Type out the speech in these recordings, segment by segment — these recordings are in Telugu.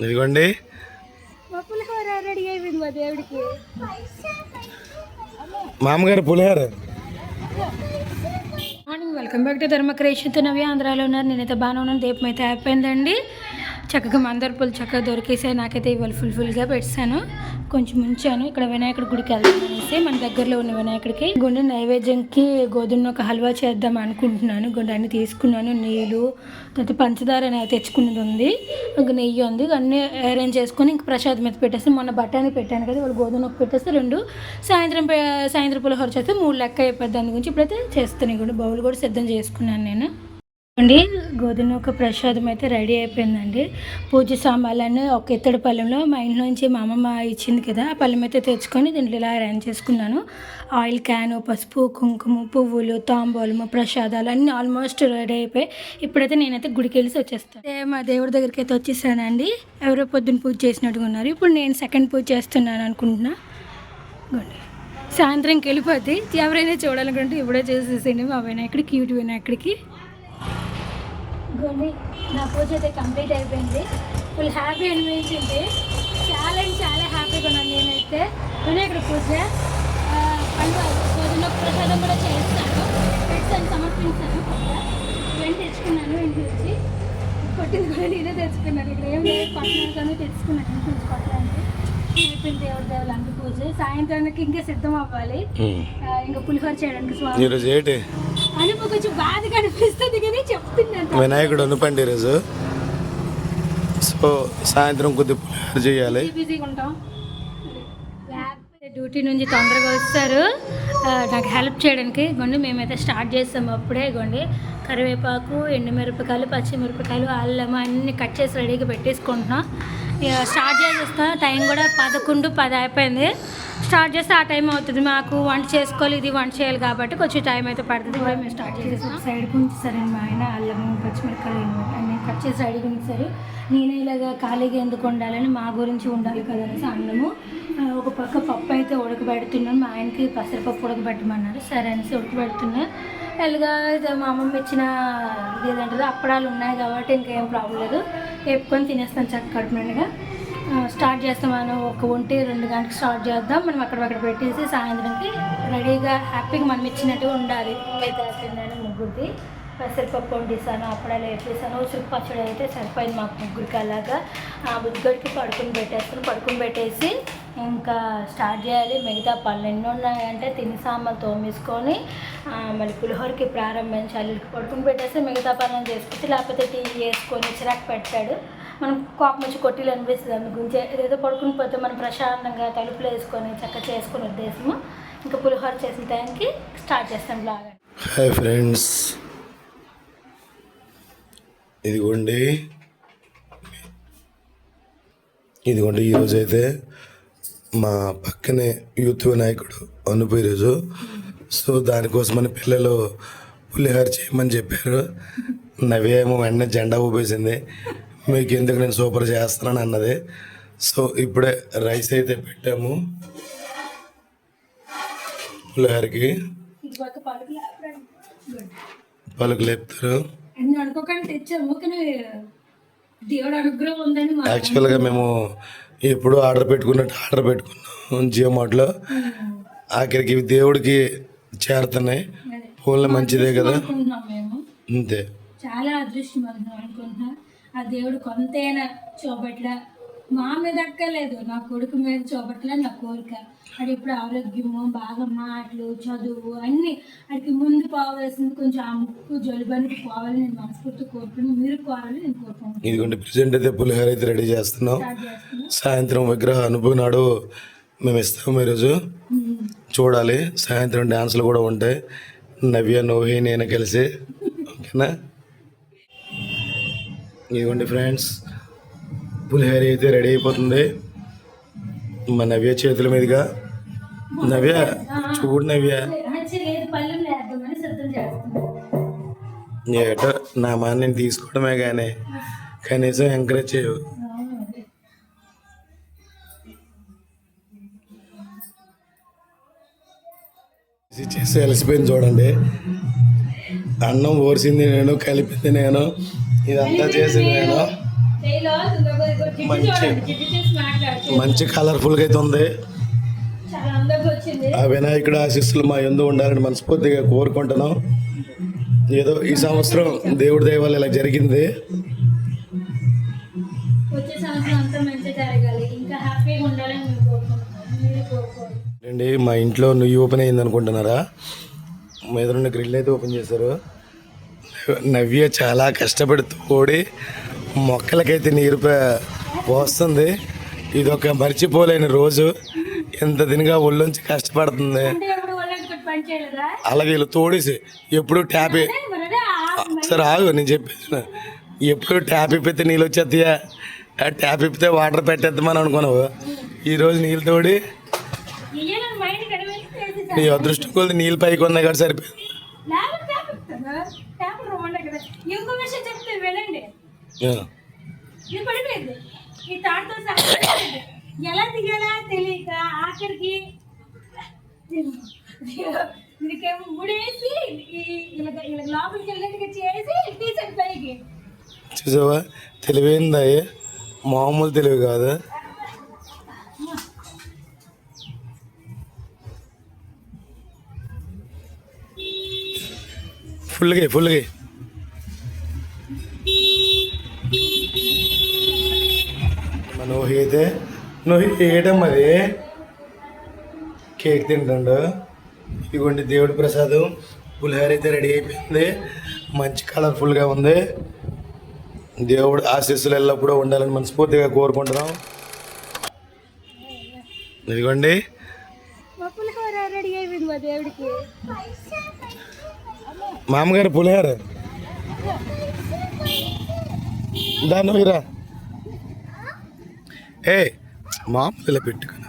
ఇదిగోండి. మామగారు పులిహార. Morning welcome back to Dharma క్రియేషన్తో నవ్య ఆంధ్రాలో ఉన్నారు. నేనైతే బాగానే ఉన్నాను. దీపం అయితే అయిపోయిందండి చక్కగా మందర పూలు చక్కగా దొరికేసాయి. నాకైతే ఇవాళ ఫుల్ ఫుల్గా పెట్టాను. కొంచెం ఉంచాను. ఇక్కడ వినాయకుడి గుడికి వెళ్దాం అనేసి మన దగ్గరలో ఉన్న వినాయకుడికి గుండె నైవేద్యంకి గోధుమ ఒక హల్వా చేద్దాం అనుకుంటున్నాను. గుండె అన్ని తీసుకున్నాను. నీళ్ళు తర్వాత పంచదార అనేది తెచ్చుకున్నది ఉంది. ఇంకా నెయ్యి ఉంది. అన్నీ అరేంజ్ చేసుకొని ఇంక ప్రసాదం మీద పెట్టేసి మొన్న బఠానీ పెట్టాను కదా వాళ్ళు గోధుమ నొక్కి పెట్టేస్తే రెండు సాయంత్రం పే- సాయంత్రం పులిహోర చేస్తే మూడు లెక్క అయిపోద్ది. దాని గురించి ఇప్పుడైతే చేస్తాను. కూడా బౌల్ కూడా సిద్ధం చేసుకున్నాను నేను. అండి గోధుమ ఒక ప్రసాదం అయితే రెడీ అయిపోయిందండి. పూజ సామాన్లన్నీ ఒక ఇత్తడి పళ్ళెంలో మా ఇంట్లో నుంచి మా అమ్మమ్మ ఇచ్చింది కదా ఆ పళ్ళెం అయితే తెచ్చుకొని దీంట్లో ఇలా అరేంజ్ చేసుకున్నాను. ఆయిల్ క్యాను పసుపు కుంకుమ పువ్వులు తాంబూలము ప్రసాదాలు అన్నీ ఆల్మోస్ట్ రెడీ అయిపోయి ఇప్పుడైతే నేనైతే గుడికి వెళ్ళి వచ్చేస్తాను. మా దేవుడి దగ్గరికి అయితే వచ్చేసానండి. ఎవరో పొద్దున్న పూజ చేసినట్టుగా ఉన్నారు. ఇప్పుడు నేను సెకండ్ పూజ చేస్తున్నాను అనుకుంటున్నా. ఇదిగోండి. సాయంత్రంకి వెళ్ళిపోతే ఎవరైనా చూడాలనుకుంటే ఇప్పుడే చేసేసేయండి మా వినాయకుడికి క్యూట్ వినాయకుడికి ఇదిగోండి నా పూజ అయితే కంప్లీట్ అయిపోయింది. ఫుల్ హ్యాపీ అనిపించింది. చాలా చాలా హ్యాపీగా ఉన్నాను నేనైతే. వినాయకుడి పూజ పండుగ భోజన ప్రసాదం కూడా చేస్తాను. పెట్టాను సమర్పించాను ఇవన్నీ తెచ్చుకున్నాను ఇంటి నుంచి. కొట్టింది కూడా నేనే తెచ్చుకున్నాను. ఇక్కడ ఏం లేదు పట్టణాలతోనే తెచ్చుకున్నాను కొట్టడానికి. అయిపోయింది దేవుడి పూజ. సాయంత్రానికి ఇంకా సిద్ధం అవ్వాలి. ఇంకా పులిహోర చేయడానికి స్వామి కొంచెం బాధగా అనిపిస్తుంది కానీ చెప్తున్నాను వినాయకుడు అనుపండి ఈరోజు. సో సాయంత్రం కొద్ది చేయాలి. బిజీగా ఉంటాం. డ్యూటీ నుంచి తొందరగా వస్తారు. నాకు హెల్ప్ చేయడానికి ఇగోండి మేమైతే స్టార్ట్ చేస్తాము అప్పుడే ఇగోండి కరివేపాకు ఎండుమిరపకాయలు పచ్చిమిరపకాయలు అల్లం అన్నీ కట్ చేసి రెడీగా పెట్టేసుకుంటున్నాం. స్టార్ట్ చేసేస్తాం. టైం కూడా పదకొండు పది అయిపోయింది. స్టార్ట్ చేస్తే ఆ టైం అవుతుంది. మాకు వంట చేసుకోవాలి ఇది వంట చేయాలి కాబట్టి కొంచెం టైం అయితే పడుతుంది. కూడా మేము స్టార్ట్ చేసేస్తాం సైడ్ ఉంచారండి మా ఆయన అల్లము పచ్చిమిరపకాయలు అన్నీ కట్ చేసి రెడీగా ఉంచారు నేను ఇలాగా ఖాళీగా ఎందుకు ఉండాలని మా గురించి ఉండాలి కదా అనేసి అన్నము. ఒక పక్క పప్పు అయితే ఉడకబెడుతున్నాను. మా ఆయనకి పెసరపప్పు ఉడకబెట్టమన్నారు. సరే అనేసి ఉడకబెడుతున్నా. ఎలాగా ఇది మా అమ్మమ్మ ఇచ్చిన ఇది ఏదంటారు? అప్పడాలు ఉన్నాయి కాబట్టి ఇంకేం ప్రాబ్లం లేదు. వేపుకొని తినేస్తాను చక్క స్టార్ట్ చేస్తాం మనం ఒక ఒంటి రెండు గంటలకు స్టార్ట్ చేద్దాం. మనం అక్కడ అక్కడ పెట్టేసి సాయంత్రంకి రెడీగా హ్యాపీగా మనం ఇచ్చినట్టుగా ఉండాలి. తిన్నాను ముగ్గురిది. పెసరపప్పు వండిస్తాను అప్పడాలు వేపేసాను. ఉసురు పచ్చడి అయితే సరిపోయింది మాకు ముగ్గురికి అలాగా. ఆ బుజ్జిగడికి పడుకుని పెట్టేస్తాను. పడుకుని పెట్టేసి ఇంకా స్టార్ట్ చేయాలి. మిగతా పనులు ఎన్ని ఉన్నాయంటే తిని సామాన్లు తోమేసుకొని మళ్ళీ పులిహోరకి ప్రారంభించాలి. పడుకుని పెట్టేస్తే మిగతా పనులు చేసుకుంటే లేకపోతే టీ వేసుకొని చిరాకు పెట్టాడు. మనం కోపం వచ్చి కొట్టిలు అనిపిస్తుంది. అందు గురించి ఏదో పడుకుని పోతే మనం ప్రశాంతంగా తలుపులు వేసుకొని చక్క చేసుకునే ఉద్దేశము. ఇంకా పులిహోర చేసిన టైంకి స్టార్ట్ చేస్తాం బ్లాగ్ హాయ్ ఫ్రెండ్స్. ఇదిగోండి. ఇదిగోండి ఈరోజు అయితే మా పక్కనే యూత్ వినాయకుడు అనుపు ఈరోజు సో దానికోసమని పిల్లలు పులిహార చేయమని చెప్పారు. నవ్యేమో వెంటనే జెండా ఊపేసింది. మీకు ఎందుకు నేను సూపర్ చేస్తున్నాను అన్నది. సో ఇప్పుడే రైస్ అయితే పెట్టాము. పులిహారకి పలుకు లేపుతారు. యాక్చువల్గా మేము ఎప్పుడు ఆర్డర్ పెట్టుకున్నట్టు ఆర్డర్ పెట్టుకున్నాం జియో మార్ట్లో ఆఖరికి ఇవి దేవుడికి చేరుతున్నాయి. ఫోన్లో మంచిదే కదా. అంతే. చాలా అదృష్టవంతం అనుకుంటున్నా. ఆ దేవుడు కొంతైనా చూపట్ల మా మీద అక్కర్లేదు నా కొడుకు మీద చూపట్ల నా కోరిక. అది ఇప్పుడు ఆరోగ్యము బాగా మాటలు చదువు అన్ని అడికి ముందు పోవాల్సింది కొంచెం ఆ ముక్కు జలుబనికి పోవాలని నేను మనస్ఫూర్తి కోరుకున్నాను మీరు పోవాలని నేను కోరుకుంటున్నాను ఇదిగోండి ప్రజెంట్ అయితే పులిహోర అయితే రెడీ చేస్తున్నాం. సాయంత్రం విగ్రహ అనుభవం నాడు మేము ఇస్తాము ఈరోజు. చూడాలి. సాయంత్రం డ్యాన్సులు కూడా ఉంటాయి. నవ్య నోహి నేను కలిసి. ఓకేనా? ఇదిగోండి ఫ్రెండ్స్. పులిహోర అయితే రెడీ అయిపోతుంది. మా నవ్య చేతుల మీదుగా. నవ్య చూడు నవ్య. ఏటో నా మాట నేను తీసుకోవడమే కానీ కనీసం ఎంకరేజ్ చేయవు చేసి అలసిపోయింది చూడండి. అన్నం ఓర్సింది నేను కలిపింది నేను. ఇదంతా చేసింది నేను. మంచి మంచి కలర్ఫుల్గా అయితే ఉంది. ఆ వినాయకుడు ఆశీస్సులు మా ఎందు ఉండాలని మనస్ఫూర్తిగా కోరుకుంటున్నాం. ఏదో ఈ సంవత్సరం దేవుడి దయ వల్ల ఇలా జరిగింది. అండి మా ఇంట్లో నువ్వు ఓపెన్ అయింది అనుకుంటున్నారా? మా ఎదురున్న గ్రిల్ అయితే ఓపెన్ చేశారు. నవ్య చాలా కష్టపడి తోడి మొక్కలకైతే నీరు పోస్తుంది. ఇది ఒక మర్చిపోలేని రోజు. ఎంత దినగా ఒళ్ళొంచి కష్టపడుతుంది. అలాగే వీళ్ళు తోడేసి ఎప్పుడు ట్యాప్ సరే ఆగు నేను చెప్పేసిన ఎప్పుడు ట్యాప్ ఇప్పితే నీళ్ళు వచ్చేస్తాయా ఆ ట్యాప్ ఇప్పితే వాటర్ పెట్టేద్దామని అనుకున్నావు. ఈరోజు నీళ్ళు తోడి నీ అదృష్టం కొద్ది నీళ్ళు పైకి ఉన్నాయి కాబట్టి సరిపోయింది లేకపోతే ట్యాప్ ఇస్తాను ట్యాప్ రవ్వండి కదా ఇంకో విషయం చెప్తే వినండి ఆ. ఇది పడిపోయింది ఈ తాడుతో సహా పడిపోయింది. ఎలా దిగాలా తెలియక ఆఖరికి దీనికేమో ముడేసి ఇలా లోపలికి వెళ్ళినట్టుగా చేసి తీసాడు పైకి. చూసావా? తెలివైందా? మామూలు తెలివి కాదు? ఫుల్గా ఫుల్గా నువ్వు అయితే నువ్వు ఏటమ్మది కేక్ తింటుండు ఇదిగోండి దేవుడి ప్రసాదం పులిహోర అయితే రెడీ అయిపోయింది మంచి కలర్ఫుల్గా ఉంది దేవుడు ఆశీస్సులు ఎల్లప్పుడూ ఉండాలని మనస్ఫూర్తిగా కోరుకుంటున్నాం ఇదిగోండి మామగారు పులిహోర దాన్ని ఏ మామూలుగా పెట్టుకుని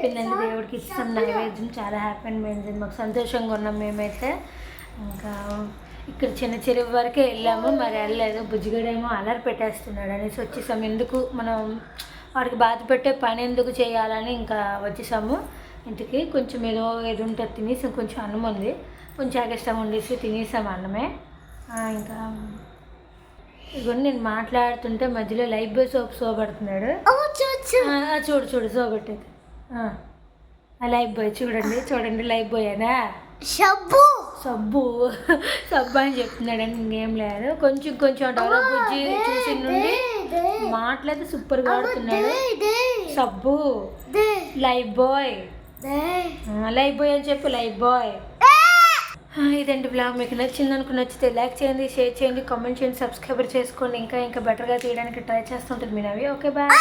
పిల్లలు దేవుడికి ఇస్తాం నైవేద్యం చాలా హ్యాపీ అనిపించింది మాకు సంతోషంగా ఉన్నాం మేమైతే ఇంకా ఇక్కడ చిన్న చెరువు వరకే వెళ్ళాము. మరి వెళ్ళలేదు. బుజ్జిగడేమో అలర్ పెట్టేస్తున్నాడు అనేసి వచ్చేసాం ఎందుకు మనం వాడికి బాధ పెట్టే పని ఎందుకు చేయాలని ఇంకా వచ్చేసాము. ఇంటికి కొంచెం ఏదో ఏది ఉంటుంది తినేసాం. కొంచెం అన్నం ఉంది. కొంచెం అగస్టం వండేసి తినేసాం అన్నమే. ఇంకా ఇదిగోండి నేను మాట్లాడుతుంటే మధ్యలో లైఫ్ బాయ్ సోప్ ఆ, చూడు చూడు సోపెట్టేది ఆ. ఆ లైఫ్ బాయ్ చూడండి. చూడండి లైఫ్ బాయ్ అనా షబ్బు! సబ్బు. సబ్బు అని చెప్తున్నాడని ఇంకేం లేదు. కొంచెం కొంచెం డెవలప్ బుజ్జి చూసి నుండి మాటలైతే సూపర్గా ఆడుతున్నాడు సబ్బు. Life boy. లైఫ్ బాయ్ అని చెప్పు లైఫ్ బాయ్. ఇదండి బ్లాగ్ మీకు నచ్చింది అనుకు నచ్చితే లైక్ చేయండి షేర్ చేయండి కామెంట్ చేయండి సబ్స్క్రైబర్ చేసుకోండి. ఇంకా ఇంకా బెటర్గా తీయడానికి ట్రై చేస్తుంటుంది మీ నవి ఓకే బాయ్